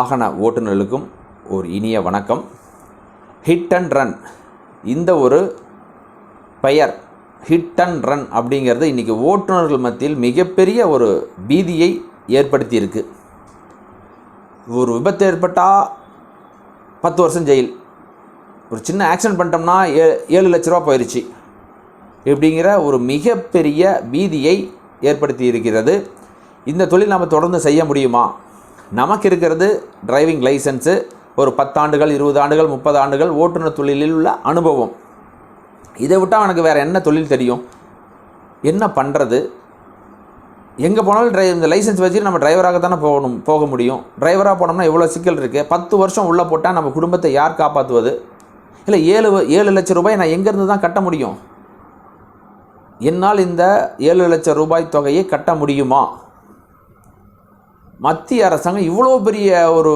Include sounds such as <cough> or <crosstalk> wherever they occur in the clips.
வாகன ஓட்டுநர்களுக்கும் ஒரு இனிய வணக்கம். ஹிட் அண்ட் ரன் இந்த ஒரு பெயர் ஹிட் அண்ட் ரன் அப்படிங்கிறது இன்றைக்கி ஓட்டுநர்கள் மத்தியில் மிகப்பெரிய ஒரு பீதியை ஏற்படுத்தியிருக்கு. ஒரு விபத்து ஏற்பட்டால் பத்து வருஷம் ஜெயில். ஒரு சின்ன ஆக்சிடென்ட் பண்ணிட்டோம்னா ஏ ஏழு லட்ச ரூபா போயிடுச்சு இப்படிங்கிற ஒரு மிகப்பெரிய பீதியை ஏற்படுத்தி இருக்கிறது இந்த தொழில் நம்ம தொடர்ந்து செய்ய முடியுமா? நமக்கு இருக்கிறது டிரைவிங் லைசன்ஸு ஒரு பத்தாண்டுகள் இருபது ஆண்டுகள் முப்பது ஆண்டுகள் ஓட்டுநர் தொழிலில் உள்ள அனுபவம். இதை விட்டால் அவனுக்கு வேறு என்ன தொழில் தெரியும்? என்ன பண்ணுறது எங்கே போனாலும் டிரை இந்த லைசன்ஸ் வச்சு நம்ம டிரைவராக தானே போகணும் போக முடியும். டிரைவராக போனோம்னா எவ்வளோ சிக்கல் இருக்குது பத்து வருஷம் உள்ளே போட்டால் நம்ம குடும்பத்தை யார் காப்பாற்றுவது இல்லை ஏழு ஏழு லட்சம் ரூபாய் நான் எங்கேருந்து தான் கட்ட முடியும்? என்னால் இந்த ஏழு லட்சம் ரூபாய் தொகையை கட்ட முடியுமா? மத்திய அரசாங்கம் இவ்வளோ பெரிய ஒரு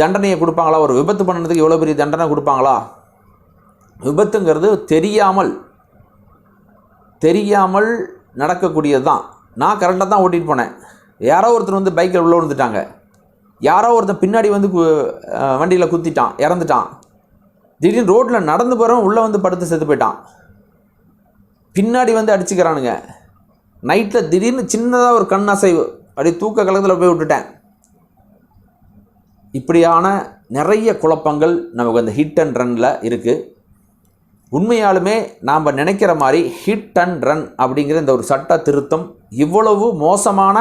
தண்டனையை கொடுப்பாங்களா? ஒரு விபத்து பண்ணுறதுக்கு இவ்வளோ பெரிய தண்டனை கொடுப்பாங்களா? விபத்துங்கிறது தெரியாமல் தெரியாமல் நடக்கக்கூடியது தான். நான் கரெக்டாக தான் ஓட்டிகிட்டு போனேன். யாரோ ஒருத்தர் வந்து பைக்கில் உள்ளே விழுந்துட்டாங்க. யாரோ ஒருத்தன் பின்னாடி வந்து வண்டியில் குத்திட்டான் இறந்துட்டான். திடீர்னு ரோட்டில் நடந்து போகிறவன் உள்ளே வந்து படுத்து செத்து போயிட்டான். பின்னாடி வந்து அடிச்சுக்கிறானுங்க. நைட்டில் திடீர்னு சின்னதாக ஒரு கண் அசைவு அப்படியே தூக்க கலகத்தில் போய் விட்டுட்டேன். இப்படியான நிறைய குழப்பங்கள் நமக்கு அந்த ஹிட் அண்ட் ரன்னில் இருக்குது உண்மையாலுமே நாம் நினைக்கிற மாதிரி ஹிட் அண்ட் ரன் அப்படிங்கிற இந்த ஒரு சட்ட திருத்தம் இவ்வளவு மோசமான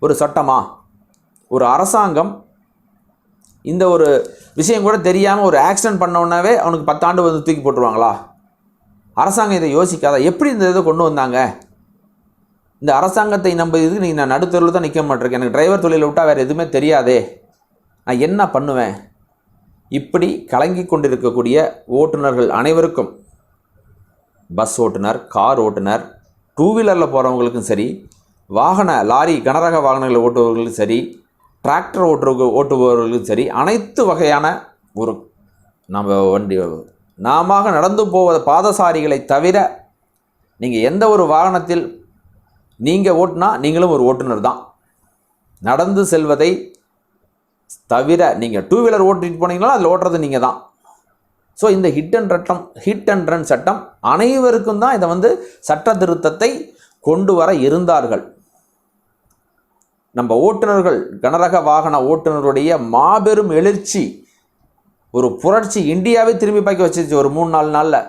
ஒரு சட்டமா? ஒரு அரசாங்கம் இந்த ஒரு விஷயம் கூட தெரியாமல் ஒரு ஆக்சிடென்ட் பண்ணோன்னாவே அவனுக்கு பத்தாண்டு வந்து தூக்கி போட்டுருவாங்களா? அரசாங்கம் இதை யோசிக்காதா? எப்படி இந்த இதை கொண்டு வந்தாங்க? இந்த அரசாங்கத்தை நம்ப இதுக்கு நீங்கள் நான் நடுத்தருவில் தான் நிற்க மாட்டேருக்கேன். எனக்கு டிரைவர் தொழிலை விட்டால் வேறு எதுவுமே தெரியாதே. நான் என்ன பண்ணுவேன்? இப்படி கலங்கி கொண்டிருக்கக்கூடிய ஓட்டுநர்கள் அனைவருக்கும் பஸ் ஓட்டுநர் கார் ஓட்டுநர் டூ வீலரில் போகிறவங்களுக்கும் சரி வாகன லாரி கனரக வாகனங்களை ஓட்டுபவர்களுக்கும் சரி டிராக்டர் ஓட்டுற ஓட்டுபவர்களுக்கும் சரி அனைத்து வகையான ஒரு நம்ம வண்டி நாம நடந்து போவத பாதசாரிகளை தவிர நீங்கள் எந்த ஒரு வாகனத்தில் நீங்கள் ஓட்டுனா நீங்களும் ஒரு ஓட்டுநர் தான். நடந்து செல்வதை தவிர நீங்கள் டூ வீலர் ஓட்டிட்டு போனீங்களோ அதில் ஓட்டுறது நீங்கள் தான். ஸோ இந்த ஹிட் அண்ட் ரட்டம் ஹிட் அண்ட் ரன் சட்டம் அனைவருக்கும் தான் இதை வந்து சட்ட திருத்தத்தை கொண்டு வர இருந்தார்கள். நம்ம ஓட்டுநர்கள் கனரக வாகன ஓட்டுநருடைய மாபெரும் எழுச்சி ஒரு புரட்சி இந்தியாவே திரும்பி பார்க்க வச்சிருச்சு ஒரு மூணு நாலு நாளில்.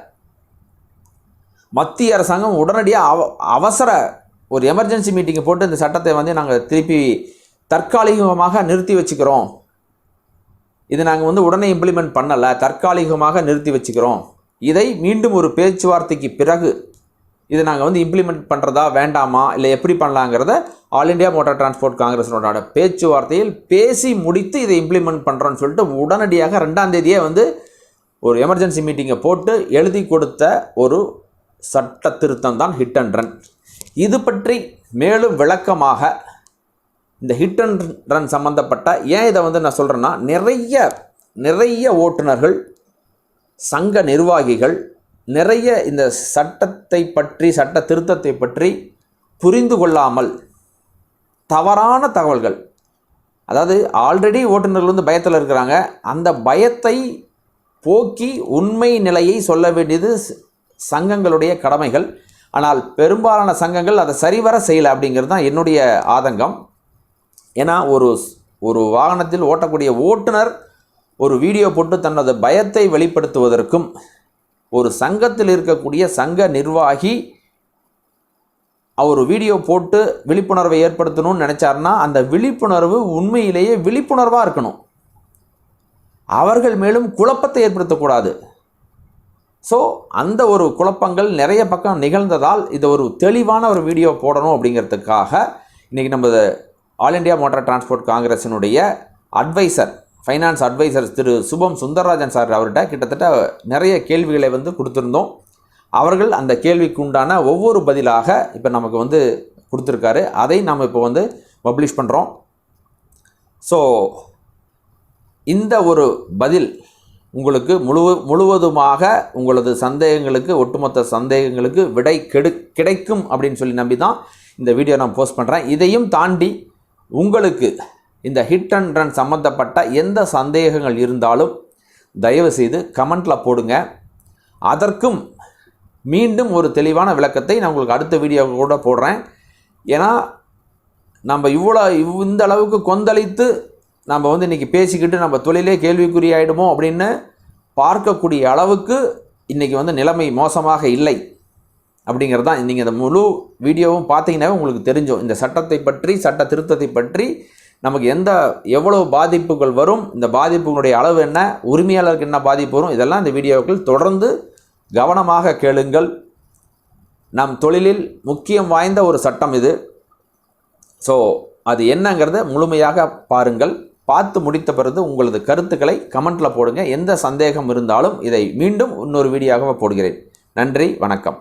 மத்திய அரசாங்கம் உடனடியாக அவ அவசர ஒரு எமர்ஜென்சி மீட்டிங்கை போட்டு இந்த சட்டத்தை வந்து நாங்கள் திருப்பி தற்காலிகமாக நிறுத்தி வச்சுக்கிறோம். இது நாங்கள் வந்து உடனே இம்ப்ளிமெண்ட் பண்ணலை. தற்காலிகமாக நிறுத்தி வச்சுக்கிறோம். இதை மீண்டும் ஒரு பேச்சுவார்த்தைக்கு பிறகு இதை நாங்கள் வந்து இம்ப்ளிமெண்ட் பண்ணுறதா வேண்டாமா இல்லை எப்படி பண்ணலாங்கிறத ஆல் இண்டியா மோட்டார் டிரான்ஸ்போர்ட் காங்கிரஸோட பேச்சுவார்த்தையில் பேசி முடித்து இதை இம்ப்ளிமெண்ட் பண்ணுறோன்னு சொல்லிட்டு உடனடியாக ரெண்டாம் தேதியே வந்து ஒரு எமர்ஜென்சி மீட்டிங்கை போட்டு எழுதி கொடுத்த ஒரு சட்ட திருத்தம் தான் ஹிட் அண்ட் ரன் இது பற்றி மேலும் விளக்கமாக இந்த ஹிட் அண்ட் ரன் சம்மந்தப்பட்ட ஏன் இதை வந்து நான் சொல்கிறேன்னா நிறைய நிறைய ஓட்டுநர்கள் சங்க நிர்வாகிகள் நிறைய இந்த சட்டத்தை பற்றி சட்ட திருத்தத்தை பற்றி புரிந்து கொள்ளாமல் தவறான தகவல்கள் அதாவது ஆல்ரெடி ஓட்டுநர்கள் வந்து பயத்தில் இருக்கிறாங்க அந்த பயத்தை போக்கி உண்மை நிலையை சொல்ல வேண்டியது சங்கங்களுடைய கடமைகள். ஆனால் பெரும்பாலான சங்கங்கள் அதை சரிவர செய்யலை அப்படிங்கிறது தான் என்னுடைய ஆதங்கம். ஏன்னா ஒரு ஒரு வாகனத்தில் ஓட்டக்கூடிய ஓட்டுநர் ஒரு வீடியோ போட்டு தனது பயத்தை வெளிப்படுத்துவதற்கும் ஒரு சங்கத்தில் இருக்கக்கூடிய சங்க நிர்வாகி அவர் வீடியோ போட்டு விழிப்புணர்வை ஏற்படுத்தணும்னு நினச்சாருன்னா அந்த விழிப்புணர்வு உண்மையிலேயே விழிப்புணர்வாக இருக்கணும். அவர்கள் மேலும் குழப்பத்தை ஏற்படுத்தக்கூடாது. ஸோ அந்த ஒரு குழப்பங்கள் நிறைய பக்கம் நிகழ்ந்ததால் இதை ஒரு தெளிவான ஒரு வீடியோ போடணும் அப்படிங்கிறதுக்காக இன்றைக்கி நம்ம all India motor transport காங்கிரஸினுடைய advisor finance advisor Thiru Subham Sundararajan sir அவர்கிட்ட கிட்டத்தட்ட நிறைய கேள்விகளை வந்து கொடுத்துருந்தோம். அவர்கள் அந்த கேள்விக்கு உண்டான ஒவ்வொரு பதிலாக இப்போ நமக்கு வந்து கொடுத்துருக்காரு. அதை நாம் இப்போ வந்து பப்ளிஷ் பண்ணுறோம் ஸோ இந்த ஒரு பதில் உங்களுக்கு முழு முழுவதுமாக உங்களது சந்தேகங்களுக்கு ஒட்டுமொத்த சந்தேகங்களுக்கு விடை கெடு கிடைக்கும் அப்படின்னு சொல்லி நம்பி தான் இந்த வீடியோ நான் போஸ்ட் பண்ணுறேன் இதையும் தாண்டி உங்களுக்கு இந்த ஹிட் அண்ட் ரன் சம்மந்தப்பட்ட எந்த சந்தேகங்கள் இருந்தாலும் தயவு செய்து கமெண்ட்டில் போடுங்க. அதற்கும் மீண்டும் ஒரு தெளிவான விளக்கத்தை நான் உங்களுக்கு அடுத்த வீடியோ கூட போடுறேன். ஏன்னா நம்ம இவ்வளோ இவ்- இந்த அளவுக்கு கொந்தளித்து நம்ம வந்து இன்றைக்கி பேசிக்கிட்டு நம்ம தொழிலே கேள்விக்குறி ஆகிடுமோ அப்படின்னு பார்க்கக்கூடிய அளவுக்கு இன்றைக்கி வந்து நிலைமை மோசமாக இல்லை அப்படிங்கிறது தான் நீங்கள் இந்த முழு வீடியோவும் பார்த்தீங்கன்னா உங்களுக்கு தெரிஞ்சும் இந்த சட்டத்தை பற்றி சட்ட திருத்தத்தை பற்றி நமக்கு எந்த எவ்வளவு பாதிப்புகள் வரும் இந்த பாதிப்புகளுடைய அளவு என்ன உரிமையாளருக்கு என்ன பாதிப்பு வரும் இதெல்லாம் இந்த வீடியோக்கள் தொடர்ந்து கவனமாக கேளுங்கள். நம் தொழிலில் முக்கியம் வாய்ந்த ஒரு சட்டம் இது. ஸோ அது என்னங்கிறத முழுமையாக பாருங்கள். பார்த்து முடித்த பிறகு உங்களது கருத்துக்களை கமெண்ட்டில் போடுங்க. எந்த சந்தேகம் இருந்தாலும் இதை மீண்டும் இன்னொரு வீடியோவாக போடுகிறேன். நன்றி வணக்கம்.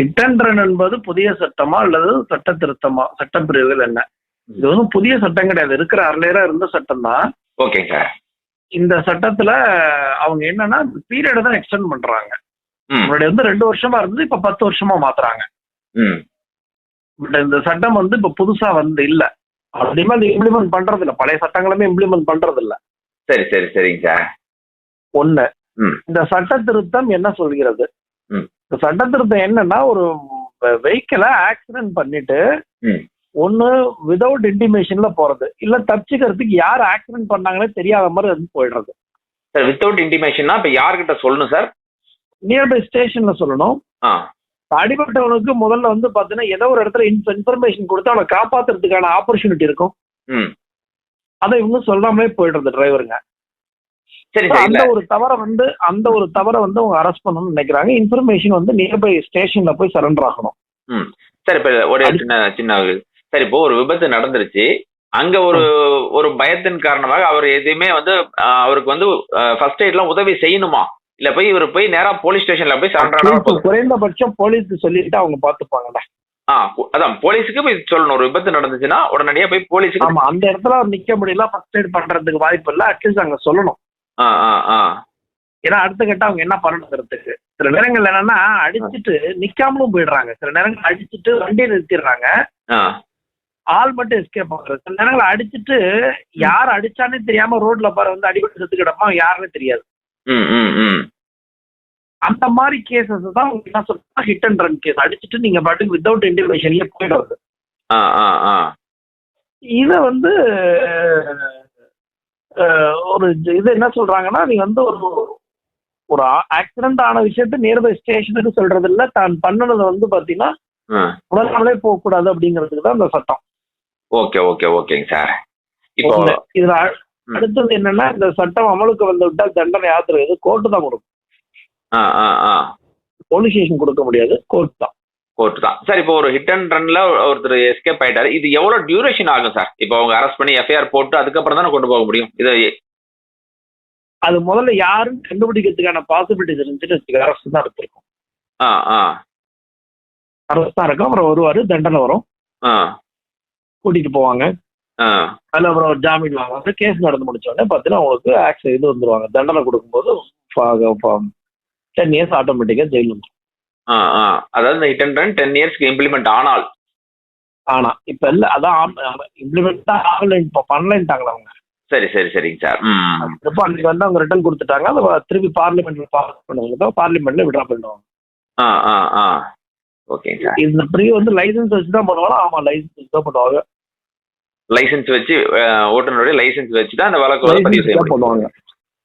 ஹிட்டன்ரன் என்பது புதிய சட்டமா அல்லது சட்ட திருத்தமா? சட்டப்பிரிவுகள் என்ன? இது வந்து புதிய சட்டம் கிடையாது. இருக்கிற அரையரா இருந்த சட்டம் தான் ஓகேங்க இந்த சட்டத்துல அவங்க என்னன்னா பீரியட் தான் எக்ஸ்டெண்ட் பண்றாங்க. முன்னாடி வந்து ரெண்டு வருஷமா இருந்தது இப்ப பத்து வருஷமா மாத்துறாங்க. பட் இந்த சட்டம் வந்து இப்ப புதுசா வந்து இல்ல. அப்படியுமே அது இம்ப்ளிமெண்ட் பண்றது இல்ல பழைய சட்டங்களுமே இம்ப்ளிமெண்ட் பண்றது இல்ல சரி சரி சரிங்க சார். ஒண்ணு. இந்த சட்ட திருத்தம் என்ன சொல்கிறது. இந்த சட்ட திருத்தம் என்னன்னா ஒரு வெஹிக்கிளை ஆக்சிடென்ட் பண்ணிட்டு. ஒண்ணு விதவுட் இன்டிமேஷன்ல போறது. இல்ல தப்பிச்சுக்கிறதுக்கு யார் ஆக்சிடென்ட் பண்ணாங்கன்னே தெரியாத மாதிரி வந்து போயிடுறது. சார் வித்தவுட் இன்டிமேஷன்னா இப்போ யார்கிட்ட சொல்லணும் சார்? நியர்பை ஸ்டேஷன்ல சொல்லணும். ஆ. அடிபட்டவனுக்கு முதல்ல வந்து பாத்தீங்கன்னா ஏதோ ஒரு இடத்துல இன்ஃபர்மேஷன் கொடுத்து அவனை காப்பாத்துறதுக்கான ஆப்பர்ச்சுனிட்டி இருக்கும். ம். அதை இவங்க சொல்லாமலே போயிடுறது டிரைவருங்க சரி அந்த ஒரு தவறை வந்து அந்த ஒரு தவறை வந்து அவங்க அரெஸ்ட் பண்ணணும்னு நினைக்கிறாங்க. இன்ஃபர்மேஷன் வந்து நியர்பை ஸ்டேஷன்ல போய் சரண்டர் ஆகணும். சார் இப்போ ஒரு சின்ன சின்ன சார் இப்போ ஒரு விபத்து நடந்துருச்சு. அங்க ஒரு ஒரு பயத்தின் காரணமாக அவர் எதையுமே வந்து அவருக்கு வந்து ஃபர்ஸ்ட் எய்ட்லாம் உதவி செய்யணுமா? இல்ல போய் இவர் போய் நேரா போலீஸ் ஸ்டேஷன்ல போய் சரண்டர் குறைந்தபட்சம் போலீஸ் சொல்லிட்டு அவங்க பாத்துப்பாங்கல்ல ஆ போ- அதான் போலீஸுக்கு போய் சொல்லணும். ஒரு விபத்து நடந்துச்சுன்னா உடனடியா போய் போலீஸுக்கு ஆமா அந்த இடத்துல நிக்க முடியல ஃபர்ஸ்ட் எய்ட் பண்றதுக்கு வாய்ப்பு இல்ல அட்லீஸ்ட் அங்க சொல்லணும். ஏன்னா அடுத்த கட்ட அவங்க என்ன பண்ணணுங்கிறதுக்கு. சில நேரங்கள் என்னன்னா அடிச்சுட்டு நிக்காமலும் போயிடுறாங்க. சில நேரங்கள் அடிச்சுட்டு வண்டியை நிறுத்திடுறாங்க. ஆள் மட்டும் எஸ்கேப் ஆகுறது சில நேரங்கள் அடிச்சுட்டு யார் அடிச்சானே தெரியாம ரோட்ல பாரு வந்து அடிபட்டு செத்து கிடப்பான் யாருன்னு தெரியாது. அந்த மாதிரி கேசஸ் தான் அவங்க என்ன சொல்றாங்க ஹிட் அண்ட் ரன் கேஸ் அடிச்சுட்டு நீங்க பாட்டுக்கு வித்தவுட் இன்டிமேஷன்லயே ஆ இத வந்து ஒரு இது என்ன சொல்றாங்கன்னா நீ வந்து ஒரு ஒரு ஆக்சிடென்ட் ஆன விஷயத்த நியர்பை ஸ்டேஷனுக்கு சொல்றது இல்ல தான் பண்ணுனது வந்து பாத்தீங்கன்னா உடனே போகக்கூடாது அப்படிங்கிறதுக்கு தான் இந்த சட்டம். ஓகே ஓகே ஓகேங்க சார். இப்போ. இதுல. அடுத்தது என்னன்னா இந்த சட்டம் அமலுக்கு வந்து விட்டால் தண்டனை யாத்திரை இது கோர்ட்டு தான் கொடுக்கும். ஆ ஆ ஆ. போலீஸ் ஸ்டேஷன் கொடுக்க முடியாது கோர்ட் தான். கோர்ட் தான். சார் இப்போ ஒரு ஹிட் அண்ட் ரன்ல ஒருத்தர் எஸ்கேப் ஆயிட்டாரு. இது எவ்வளவு டியூரேஷன் ஆகும் சார்? இப்போ அவங்க அரெஸ்ட் பண்ணி எஃப்ஐஆர் போட்டு அதுக்கப்புறம் தானே கொண்டு போக முடியும்? இது அது முதல்ல யாரும் கண்டுபிடிக்கிறதுக்கான பாசிபிலிட்டிஸ் இருந்துச்சுன்னு அரசு தான் எடுத்திருக்கும். ஆ ஆ. அரசு தான் இருக்கும். அப்புறம் வருவாரு தண்டனை வரும். ஆ. கூட்டிட்டு போவாங்க. அதுல அப்புறம் ஜாமீன் வாங்குவாங்க. கேஸ் நடந்து முடிச்ச உடனே பார்த்தீங்கன்னா உங்களுக்கு ஆக்ஸ் இது வந்துருவாங்க. தண்டனை கொடுக்கும்போது டென் இயர்ஸ் ஆட்டோமேட்டிக்காக ஜெயில் வந்துடும் ஆ ஆ அதாவது இந்த டென் இயர்ஸ்க்கு இம்ப்ளிமெண்ட் ஆனால். ஆனா இப்ப இல்ல. அதான் இம்ப்ளிமெண்ட் தான் ஆகல இப்ப பண்ணலன்ட்டாங்களா அவங்க. சரி சரி சரிங்க சார். இப்போ அன்னைக்கு வந்து அவங்க ரிட்டர்ன் கொடுத்துட்டாங்க. அதை திருப்பி பார்லிமெண்ட்ல பாஸ் பண்ணுவாங்க பார்லிமெண்ட்ல விட்ரா பண்ணுவாங்க ஆ ஆ ஆ. ஓகேங்க சார். இந்த பிரிவு வந்து லைசன்ஸ் வச்சு தான் பண்ணுவாங்க. ஆமா லைசன்ஸ் வச்சு தான் பண்ணுவாங்க. லைசன்ஸ் வச்சு ஓட்டுநருடைய லைசன்ஸ் வச்சு தான் அந்த வழக்கு வந்து பதிவு செய்ய பண்ணுவாங்க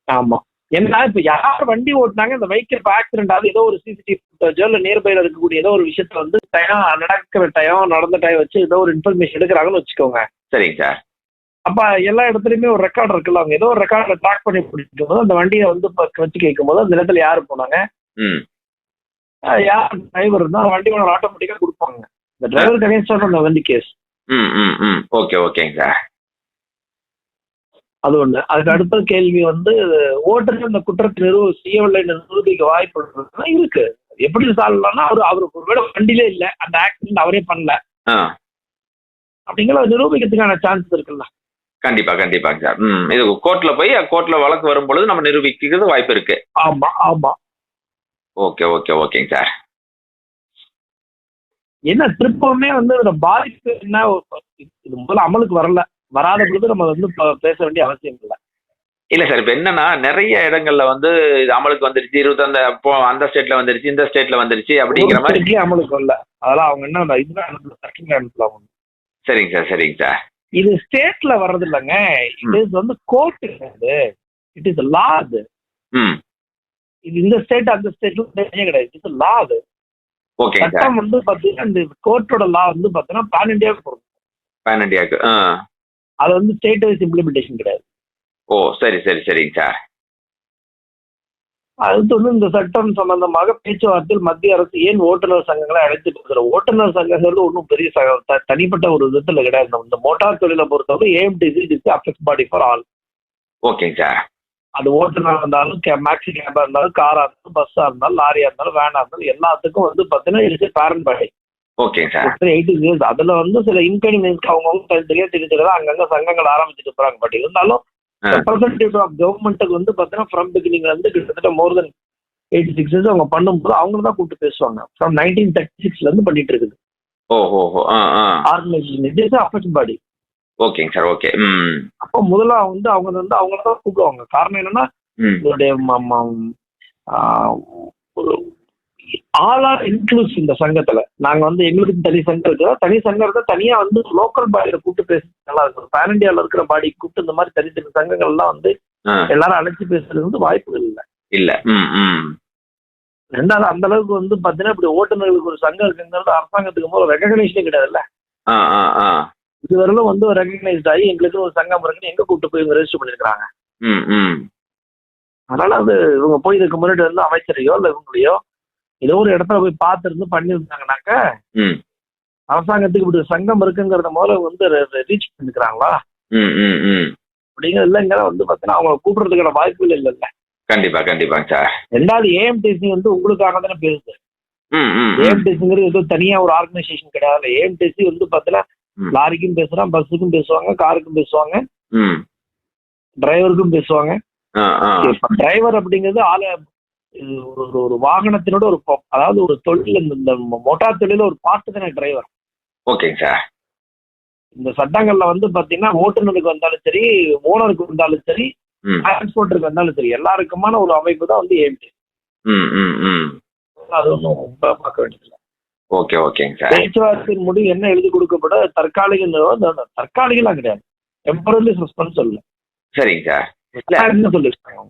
ஆமா. ஏன்னா இப்ப யார் வண்டி ஓட்டுனாங்க இந்த வெஹிக்கிள் ஆக்சிடென்ட் ஆகுது ஏதோ ஒரு சிசிடிவி ஃபுட்டேஜோ இல்ல நியர்பைல இருக்கக்கூடிய ஏதோ ஒரு விஷயத்த வந்து டயம் நடக்கிற டயம் நடந்த டயம் வச்சு ஏதோ ஒரு இன்ஃபர்மேஷன் எடுக்கிறாங்கன்னு வச்சுக்கோங்க. சரிங்க சார். அப்ப எல்லா இடத்துலயுமே ஒரு ரெக்கார்ட் இருக்குல்ல அவங்க ஏதோ ஒரு ரெக்கார்ட்ல ட்ராக் பண்ணி பிடிக்கும் போது அந்த வண்டியை வந்து வச்சு கேட்கும் போது அந்த இடத்துல யாரு போனாங்க? யார் டிரைவர் இருந்தா வண்டி ஓனர் ஆட்டோமேட்டிக்கா கொடுப்பாங்க. இந்த டிரைவர் அகேன்ஸ்டா அந்த வண்டி கேஸ் ம் ம் ம். ஓகே ஓகேங்க சார். அது ஒண்ணு. அதுக்கு அடுத்த கேள்வி வந்து ஓட்டுநர் இந்த குற்றத்தை நிறுவ செய்யவில்லை நிரூபிக்க வாய்ப்பு இருக்கு. எப்படி சால்வ்னா அவர் அவருக்கு ஒருவேளை வண்டியிலே இல்ல அந்த ஆக்சிடென்ட் அவரே பண்ணல. ஆ. அப்படிங்கிற நிரூபிக்கிறதுக்கான சான்ஸ் இருக்குல்ல. கண்டிப்பா கண்டிப்பாங்க சார். ம் இது கோர்ட்ல போய் கோர்ட்ல வழக்கு வரும் பொழுது நம்ம நிரூபிக்கிறது வாய்ப்பு இருக்கு. ஆமா ஆமா. ஓகே ஓகே ஓகேங்க சார். என்ன திருப்பவுமே வந்து இதோட பாதிப்பு என்ன? இது முதல்ல அமலுக்கு வரல. வராத பொழுது நம்ம வந்து பேச வேண்டிய அவசியம் இல்லை. இல்ல சார் இப்ப என்னன்னா நிறைய இடங்கள்ல வந்து இது அமலுக்கு வந்துருச்சு. இருபத்தந்த அப்போ அந்த ஸ்டேட்ல வந்துருச்சு இந்த ஸ்டேட்ல வந்துருச்சு அப்படிங்கிற மாதிரி. அமலுக்கு வரல. அதெல்லாம் அவங்க என்ன இதுதான் அனுப்பல அவங்க. சரிங்க சார் சரிங்க சார். இது ஸ்டேட்ல வர்றது இல்லைங்க. இது வந்து கோர்ட் கிடையாது இட் இஸ் லா அது. இது இந்த ஸ்டேட் அந்த ஸ்டேட்ல கிடையாது. கிடையாது இது லா அது. சட்டம் வந்து பாத்தீங்கன்னா இந்த கோர்ட்டோட லா வந்து பாத்தீங்கன்னா பேன் இந்தியாவுக்கு போகும் பேன் இண்டியாவுக்கு அது வந்து ஸ்டேட் வைஸ் இம்ப்ளிமெண்டேஷன் கிடையாது. ஓ சரி சரி சரிங்க சார். அடுத்து வந்து இந்த சட்டம் சம்பந்தமாக பேச்சுவார்த்தையில் மத்திய அரசு ஏன் ஓட்டுநர் சங்கங்களை அழைத்து பேசுகிற ஓட்டுநர் சங்கங்கிறது ஒன்றும் பெரிய தனிப்பட்ட ஒரு விதத்துல கிடையாது. இந்த மோட்டார் தொழிலை பொறுத்தவரை AMTC is affect body for all ஓகேங்க சார் அது ஓட்டுநர் இருந்தாலும் மேக்ஸி கேபா இருந்தாலும் காரா இருந்தாலும் பஸ்ஸா இருந்தாலும் லாரியா இருந்தாலும் வேனா இருந்தாலும் எல்லாத்துக்கும் வந்து பாத்தீங்கன்னா இருக்கு பேரண்ட் பாடி ஓகேங்க சார் எயிட்டி இயர்ஸ் அதுல வந்து சில இன்கன்வீனியன்ஸ் அவங்கவுங்க தெரிய தெரிஞ்சுக்கிறதா அங்கங்க சங்கங்கள் ஆரம்பிச்சுட்டு போறாங்க. பட் இருந்தாலும். ரெப்ரசன்டேட்டிவ் ஆஃப் கவர்மெண்ட்டுக்கு வந்து பாத்தீங்கன்னா ஃப்ரம் பிகினிங்ல இருந்து கிட்டத்தட்ட more than eighty six years அவங்க பண்ணும்போது அவங்க தான் கூப்பிட்டு பேசுவாங்க. ஃப்ரம் நைன்டீன் தேர்ட்டி சிக்ஸ்ல இருந்து பண்ணிட்டு இருக்குது. Organisation it is affect body ஓகேங்க சார் ஓகே ம். அப்போ முதல்ல வந்து அவங்க வந்து அவங்கள தான் கூப்பிடுவாங்க. காரணம் என்னன்னா ஒரு ஆல் ஆர் இன்க்ளூஸ் இந்த சங்கத்துல. நாங்க வந்து எங்களுக்கு தனி சங்கம் இருக்குதா தனி சங்கம் இருந்தா தனியா வந்து லோக்கல் பாடியில கூப்பிட்டு பேச நல்லா இருக்கும். பேன் இந்தியால இருக்கிற பாடி கூப்பிட்டு இந்த மாதிரி தனித்தனி சங்கங்கள்லாம் வந்து ஆ. எல்லாரும் அழைச்சி பேசுறது வந்து வாய்ப்புகள் இல்லை. இல்ல. ரெண்டாவது அந்த அளவுக்கு வந்து பாத்தீங்கன்னா இப்படி ஓட்டுநர்களுக்கு ஒரு சங்கம் இருக்குங்கிறது அரசாங்கத்துக்கு போல ரெகக்னைஷனே கிடையாதுல்ல. இதுவரையிலும் வந்து ஒரு ரெகக்னைஸ்ட் ஆகி எங்களுக்கு ஒரு சங்கம் இருக்குன்னு எங்க கூப்பிட்டு போய் ரெஜிஸ்டர் பண்ணிருக்காங்க அதனால அது இவங்க போய் இதுக்கு முன்னாடி வந்து அமைச்சரையோ இல்ல இவங்களையோ ஏதோ ஒரு இடத்துல போய் பார்த்துருந்து பண்ணியிருந்தாங்கனாக்க அரசாங்கத்துக்கு இப்படி சங்கம் இருக்குங்கிறத முதல்ல வந்து ரீச் பண்ணிக்கிறாங்களா? ம் ம் ம். அப்படிங்கிற இல்லைங்கிற வந்து பார்த்தீங்கன்னா அவங்க கூப்பிடுறதுக்கான வாய்ப்புகள் இல்லைல்ல கண்டிப்பா கண்டிப்பாங்க சார். ரெண்டாவது ஏஎம்டிசி வந்து உங்களுக்காக தானே பேசுது ஏஎம்டிசிங்கிறது ஏதோ தனியா ஒரு ஆர்கனைசேஷன் கிடையாது. ஏஎம்டிசி வந்து பார்த்தீங்கன்னா ம். லாரிக்கும் பேசுறான் பஸ்ஸுக்கும் பேசுவாங்க காருக்கும் பேசுவாங்க டிரைவருக்கும் பேசுவாங்க. டிரைவர் அப்படிங்கிறது ஆள ஒரு ஒரு- வாகனத்தினோட ஒரு அதாவது ஒரு தொழில் இந்த- மோட்டார் தொழில ஒரு பாட்டு தானே டிரைவர் ஓகேங்க சார். இந்த சட்டங்கள்ல வந்து பாத்தீங்கன்னா ஓட்டுநருக்கு வந்தாலும் சரி ஓனருக்கு வந்தாலும் சரி டிரான்ஸ்போர்ட்டருக்கு வந்தாலும் சரி எல்லாருக்குமான ஒரு அமைப்பு தான் வந்து ஏஎம்டி அது ஒன்றும் ரொம்ப பார்க்க வேண்டியதில்லை. ஓகே ஓகேங்க சார். பேச்சுவார்த்தையின் முடிவு என்ன எழுதி கொடுக்கப்பட தற்காலிக தற்காலிகலாம் கிடையாது. டெம்பரரி சஸ்பென்ஸ் சொல்லல. சரிங்க சார். என்ன சொல்லிருக்காங்க.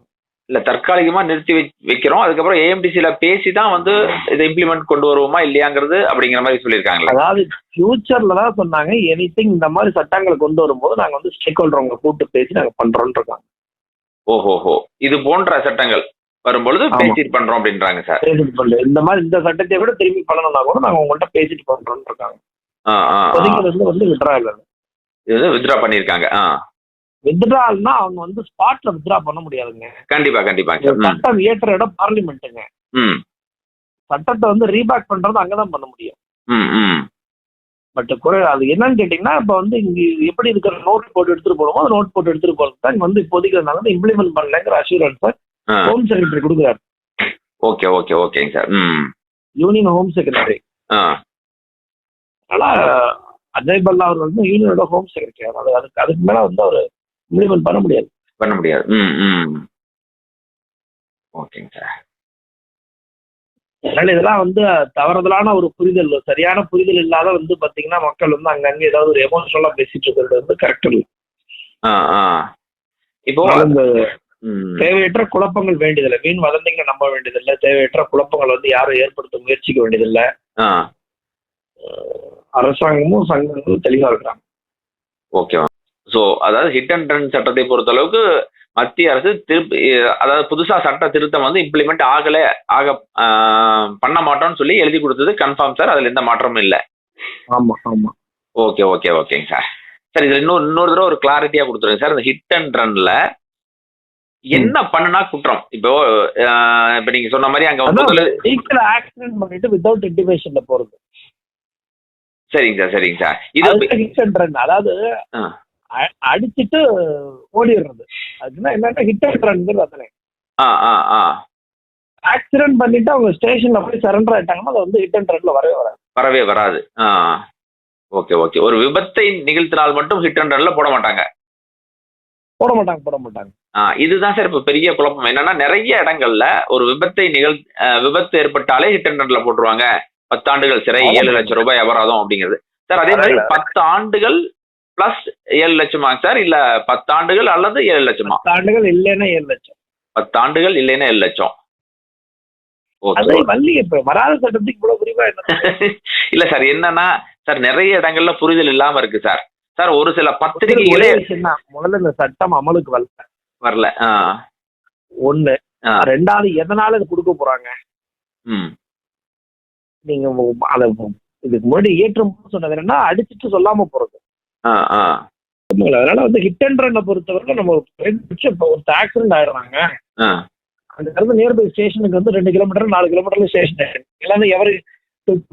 இல்ல தற்காலிகமா நிறுத்தி வைக்கிறோம். அதுக்கப்புறம் ஏஎம்டிசில பேசி தான் வந்து இதை இம்ப்ளிமெண்ட் கொண்டு வருவோமா இல்லையாங்கிறது அப்படிங்கிற மாதிரி சொல்லியிருக்காங்களா. அதாவது ஃபியூச்சர்ல தான் சொன்னாங்க. எனிதிங் இந்த மாதிரி சட்டங்களை கொண்டு வரும்போது நாங்க வந்து ஸ்டேக் ஹோல்டர் கூப்பிட்டு பேசி நாங்க பண்றோம்னு இருக்காங்க. ஓஹோஹோ. இது போன்ற சட்டங்கள். வரும்பொழுது. பேசிட்டு பண்றோம் அப்படின்றாங்க சார். பேசிட்டு பண்ணல இந்த மாதிரி இந்த சட்டத்தை விட திரும்பி பண்ணணும்னா கூட நாங்க உங்கள்கிட்ட பேசிட்டு பண்றோம்னு இருக்காங்க. வந்து வந்து விட்ரா இல்லை. இது வந்து வித்ரா பண்ணியிருக்காங்க. ஆ. வித்ட்ரால்னா அவங்க வந்து ஸ்பாட்ல வித்ரா பண்ண முடியாதுங்க. கண்டிப்பா ம். சட்டம் இயற்ற இடம் பார்லிமெண்ட்டுங்க சட்டத்தை வந்து ரீபேக் பண்றது அங்கதான் பண்ண முடியும். பட் குறை அது என்னன்னு கேட்டீங்கன்னா இப்ப வந்து இங்க எப்படி இருக்கிற நோட் போட்டு எடுத்துட்டு அந்த நோட் போட்டு எடுத்துட்டு போறது தான் வந்து இப்போதைக்கு இம்ப்ளிமெண்ட் பண்ணலங்கிற அஷூரன்ஸ் ஹோம் செக்ரட்டரி கொடுக்குறாரு. ஓகே ஓகே ஓகேங்க சார். ம். யூனியன் ஹோம் செக்ரட்டரி ஆ. அதனால அஜய் பல்லா அவர் வந்து யூனியனோட ஹோம் செக்ரட்டரி அதனால அதுக்கு அதுக்கு மேல வந்து அவர் இம்ப்ளிமெண்ட் பண்ண முடியாது. பண்ண முடியாது. ம் ம். ஓகேங்க சார். அதனால இதெல்லாம் வந்து தவறுதலான ஒரு புரிதல் சரியான புரிதல் இல்லாத வந்து பாத்தீங்கன்னா மக்கள் வந்து அங்கங்க ஏதாவது ஒரு எமோஷனலா பேசிட்டு இருக்கிறது வந்து கரெக்ட் இல்லை. இப்போ தேவையற்ற குழப்பங்கள் வேண்டியதில்லை. வீண் வதந்திங்களை நம்ப வேண்டியதில்லை. தேவையற்ற குழப்பங்கள் வந்து யாரும் ஏற்படுத்த முயற்சிக்க வேண்டியதில்லை. ஆ. அரசாங்கமும் சங்கங்களும் தெளிவா இருக்கிறாங்க. ஓகே ஸோ அதாவது ஹிட் அண்ட் ரன் சட்டத்தை பொறுத்த அளவுக்கு மத்திய அரசு திருப்பி அதாவது புதுசா சட்ட திருத்தம் வந்து இம்ப்ளிமெண்ட் ஆகல ஆக பண்ண மாட்டோம்னு சொல்லி எழுதி கொடுத்தது கன்ஃபார்ம் சார் அதுல எந்த மாற்றமும் இல்லை. ஆமா ஆமா. ஓகே ஓகே ஓகேங்க சார் சார் இதுல இன்னொரு இன்னொரு தடவை ஒரு கிளாரிட்டியா கொடுத்துருங்க சார் இந்த ஹிட் அண்ட் ரன்ல என்ன பண்ணுனா குற்றம். இப்போ இப்ப நீங்க சொன்ன மாதிரி அங்க வெஹிக்கிள் ஆக்சிடென்ட் பண்ணிட்டு வித்தவுட் இன்டிமேஷன்ல போறது. சரிங்க சார் சரிங்க சார். இது அதாவது அடிச்சிட்டு ஓடிடுறது. அதுனா என்னன்னா ஹிட் அண்ட் ரன்ங்கிறது அதானே ஆ ஆ ஆ. ஆக்சிடென்ட் பண்ணிட்டு அவங்க ஸ்டேஷன்ல போய் சரண்டர் ஆயிட்டாங்கன்னா அது வந்து ஹிட் அண்ட் ரன்ல வரவே வராது. வரவே வராது. Okay okay. ஒரு விபத்தை நிகழ்த்தினால் மட்டும் ஹிட் அண்ட் ரன்ல போட மாட்டாங்க. போட மாட்டாங்க போட மாட்டாங்க இதுதான் சார் இப்ப பெரிய குழப்பம். என்னன்னா நிறைய இடங்கள்ல ஒரு விபத்தை நிகழ் விபத்து ஏற்பட்டாலே ஹிட் அண்ட் போட்டுருவாங்க. பத்தாண்டுகள் சிறை. ஏழு லட்சம் ரூபாய் அபராதம் அப்படிங்கிறது. சார் அதே மாதிரி. பத்து ஆண்டுகள் பிளஸ் ஏழு லட்சமா சார்? இல்ல பத்தாண்டுகள் அல்லது ஏழு லட்சமா? ஆண்டுகள் இல்லைன்னா ஏழு லட்சம். பத்தாண்டுகள் இல்லைன்னா ஏழு லட்சம். <laughs> இல்ல சார் என்னன்னா சார் நிறைய இடங்கள்ல புரிதல் இல்லாம இருக்கு சார். சார் ஒரு சில பத்திரிகைகளே. முதல்ல இந்த சட்டம் அமலுக்கு வரல. வரல ஒண்ணு. ரெண்டாவது எதனால இது கொடுக்க போறாங்க? நீங்க அத இதுக்கு முன்னாடி ஏற்றும் சொன்னது என்னன்னா அடிச்சுட்டு சொல்லாம போறது? அதனால வந்து ஹிட் அண்ட் ரன்னை பொறுத்தவரைக்கும் நம்ம ஒரு ஆக்சிடென்ட் ஆயிடுறாங்க. அங்க இருந்து நியர்பை ஸ்டேஷனுக்கு வந்து ரெண்டு கிலோமீட்டர் நாலு கிலோமீட்டர்ல ஸ்டேஷன் எல்லாமே எவரு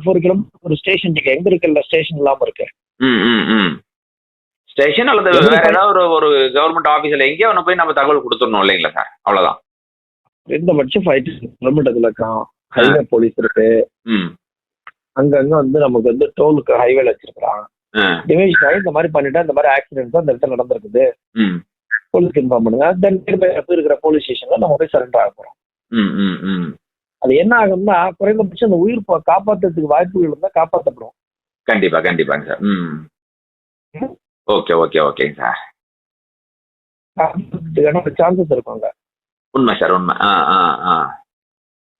ஃபோர் கிலோமீட்டர் ஒரு ஸ்டேஷன் இருக்கு. எங்க இருக்குல்ல ஸ்டேஷன் இல்லாம இருக்கு? ஸ்டேஷன் அல்லது வேற ஏதாவது ஒரு ஒரு கவர்மெண்ட் ஆபீஸ்ல எங்கேயோ ஒன்று போய் நம்ம தகவல் கொடுத்துடணும் இல்லைங்களா சார் அவ்வளவுதான். குறைந்தபட்சம் ஃபைவ் கிலோமீட்டர்ல இருக்கும் ஹைவே போலீஸ் இருக்கு. அங்கங்க வந்து நமக்கு வந்து டோலுக்கு ஹைவேல வச்சிருக்கான் ஆ, டிவைஷன் ஆகி இந்த மாதிரி பண்ணிட்டா இந்த மாதிரி ஆக்சிடென்ட் அந்த இடத்துல நடந்திருக்குது. ம். போலீஸ்க்கு இன்ஃபார்ம் பண்ணுங்க. தென் இருக்கிற போலீஸ் ஸ்டேஷன்ல நம்ம போய் சரண்டர் ஆக போறோம். அது என்ன ஆகும்னா குறைந்தபட்சம் அந்த உயிர் காப்பாத்துறதுக்கு வாய்ப்புகள் இருந்தா காப்பாற்றப்படும் கண்டிப்பா கண்டிப்பாங்க சார் ஓகே ஓகே ஓகேங்க சார். ஒரு சான்சஸ் இருக்கும் அங்க உண்மை சார் உண்மை. ஆ ஆ ஆ.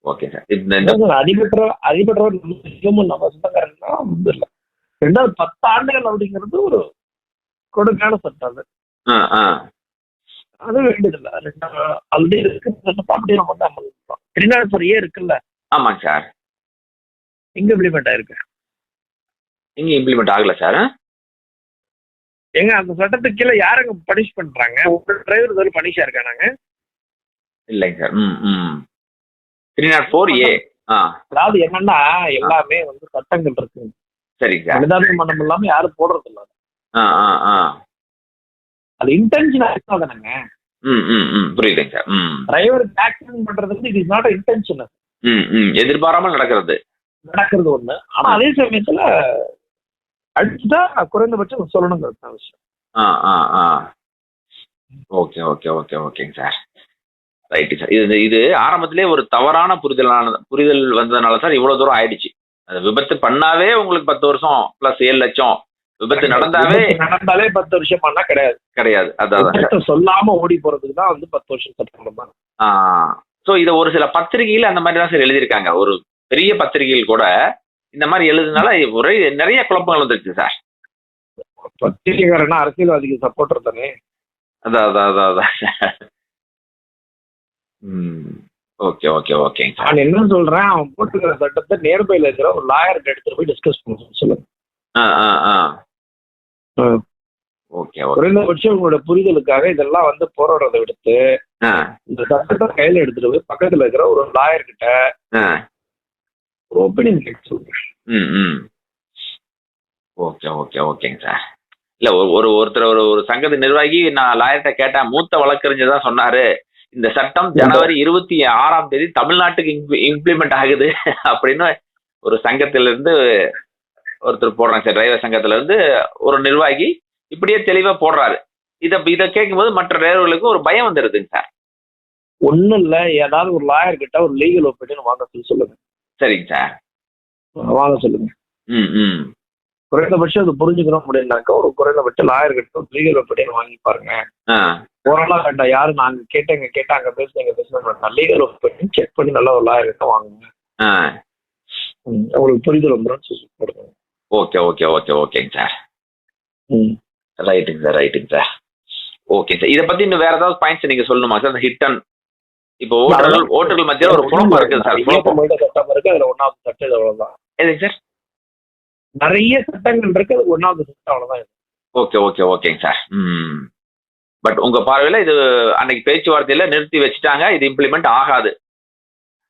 Okay sir. இந்த அதாவது அடிபட்ட அடிபட்டவர் நம்ம சிங்கமும் நம்ம சொந்தக்காரன்னா வந்து இல்லை. ரெண்டாவது பத்து ஆண்டுகள் அப்படிங்கிறது ஒரு கொடுமையான சட்டம் அது. ஆ ஆ. அது வேண்டியதில்லை. ரெண்டாவது ஆல்ரெடி இருக்கு ப்ராப்பர்ட்டி நம்ம வந்து அமல் பண்றோம் திருநாள் சரியே இருக்குல்ல. ஆமாங்க சார். எங்க இம்ப்ளிமெண்ட் ஆயிருக்கு. இங்க இம்ப்ளிமெண்ட் ஆகல சார் எங்க அந்த சட்டத்துக்கு கீழே யாருங்க பனிஷ் பண்றாங்க? ஒரு டிரைவர் சொல்லி பனிஷா இருக்கானாங்க இல்லைங்க சார். ம் ம். த்ரீ நாட் ஃபோர் ஏ ஆ. அதாவது என்னன்னா எல்லாமே வந்து சட்டங்கள் இருக்கு. சரிங்க சார். மனிதாபிமான மனம் இல்லாம யாரும் போடுறது இல்ல ஆ ஆ ஆ. அது இன்டென்ஷன் தானேங்க ம் ம் ம். புரியுதுங்க சார். ம். டிரைவருக்கு ஆக்சிடென்ட் பண்றது வந்து இட் இஸ் நாட் இன்டென்ஷன் ம் ம். எதிர்பாராமல் நடக்கிறது. நடக்கிறது ஒண்ணு. ஆனா அதே சமயத்துல அடிச்சுட்டா குறைந்தபட்சம் சொல்லணுங்கிறது தான் விஷயம். ஆ ஆ ஆ. ஓகே ஓகே ஓகே ஓகேங்க சார். Right sir. இது இது ஆரம்பத்திலே ஒரு தவறான புரிதலான புரிதல் வந்ததுனால சார் இவ்வளோ தூரம் ஆயிடுச்சு. அது விபத்து பண்ணாவே உங்களுக்கு பத்து வருஷம் ப்ளஸ் ஏழு லட்சம். விபத்து நடந்தாவே நடந்தாலே பத்து வருஷம் பண்ணா கிடையாது. கிடையாது. அதான் சொல்லாம ஓடி போறதுக்கு தான் வந்து பத்து வருஷம் சட்டம் ஸோ இதை ஒரு சில பத்திரிகைகள் அந்த மாதிரி தான் சார் எழுதியிருக்காங்க. ஒரு பெரிய பத்திரிகைகள் கூட இந்த மாதிரி எழுதுனால ஒரே நிறைய குழப்பங்கள் வந்துருச்சு சார். பத்திரிகைக்காரனா அரசியல்வாதிக்கு சப்போர்ட்டர் தானே? அதான் அதான் அதான் அதான் ஓகே ஓகே சார். நான் என்ன சொல்றேன் அவன் போட்டுக்கிற சட்டத்தை நேர்மையில இருக்கிற ஒரு லாயர்கிட்ட எடுத்துட்டு போய் டிஸ்கஸ் பண்ண சொல்லுங்க. ஆ ஆ ஆ. Okay okay. குறைந்தபட்சம் உங்களோட புரிதலுக்காக இதெல்லாம் வந்து போராடுறதை விடுத்து இந்த சட்டத்தை கையில எடுத்துட்டு போய் பக்கத்துல இருக்கிற ஒரு லாயர் கிட்ட ஒரு ஒப்பீனியன் சொல்லுங்க ம் ம். ஓகே ஓகே ஓகேங்க சார். இல்ல ஒரு ஒரு ஒருத்தர் ஒரு ஒரு சங்கத்து நிர்வாகி நான் லாயர்கிட்ட கேட்டேன் மூத்த வழக்கறிஞர் தான் சொன்னாரு இந்த சட்டம் ஜனவரி இருபத்தி ஆறாம் தேதி தமிழ்நாட்டுக்கு இம்ப்ளிமெண்ட் ஆகுது அப்படின்னு ஒரு சங்கத்துல இருந்து ஒருத்தர் போடுறாங்க சார் டிரைவர் சங்கத்துல இருந்து ஒரு நிர்வாகி இப்படியே தெளிவா போடுறாரு. இத இதை கேட்கும்போது மற்ற டிரைவர்களுக்கு ஒரு பயம் வந்துடுதுங்க சார். ஒண்ணும் இல்ல ஏதாவது ஒரு லாயர் கிட்ட ஒரு லீகல் ஒப்பீனியன் வாங்க சொல்லி சொல்லுங்க. சரிங்க சார் வாங்க சொல்லுங்க. ம் ம். குறைந்தபட்சம் அது புரிஞ்சுக்கணும் அப்படின்னாக்கா ஒரு குறைந்தபட்சம் லாயர் கிட்ட லீகல் ஒப்பீனியன் வாங்கி பாருங்க. ஓரளவு வேண்டாம். யாரு நாங்க கேட்டேங்க கேட்டாங்க பேசுனீங்க பேசுனேன் லீகல் ஒப்பீனியன் செக் பண்ணி நல்ல ஒரு லாயர் கிட்ட வாங்குங்க. உங்களுக்கு புரிதல் வந்துடும் ஓகே ஓகே ஓகே ஓகேங்க சார் ம். ரைட்டுங்க சார் ரைட்டுங்க சார் ஓகே சார் இதை பத்தி இன்னும் வேற ஏதாவது பாயிண்ட்ஸ் நீங்க சொல்லணுமா சார் அந்த ஹிட் அண்ட் இப்போ ஓட்டர்கள் ஓட்டர்கள் மத்தியில ஒரு குழப்பம் இருக்குது சார். சட்டம் இருக்கு அதுல ஒன்னாவது சட்டம் இது அவ்வளவுதான். சார்? நிறைய சட்டங்கள் இருக்கு அது ஒன்னாவது சட்டம் அவ்வளவுதான். ஓகே ஓகே ஓகேங்க சார். பட் உங்க பார்வையில இது அன்னைக்கு பேச்சுவார்த்தையில நிறுத்தி வச்சுட்டாங்க இது இம்ப்ளிமெண்ட் ஆகாது.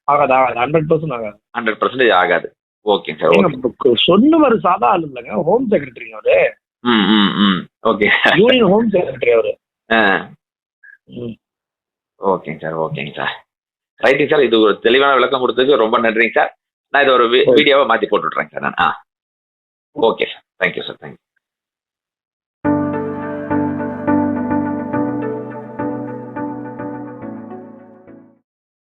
ஆகாது ஆகாது. ஹண்ட்ரட் பர்சன்ட் ஆகாது. ஹண்ட்ரட் பர்சன்டேஜ் ஆகாது. ஓகேங்க சார் ஏங்க, சொன்னவர் சாதா ஆள் இல்லைங்க ஹோம் செக்ரட்டரி அவரு. ம் ம் ம். ஓகே. யூனியன் ஹோம் செக்ரட்டரி அவரு. ஓகேங்க சார் ஓகேங்க சார். ரைட்டுங்க சார் இது ஒரு தெளிவான விளக்கம் கொடுத்ததுக்கு ரொம்ப நன்றிங்க சார். நான் இதை ஒரு வீடியோவை மாற்றி போட்டு விட்றேங்க சார் நான். ஆ. Okay sir. Thank you sir thank you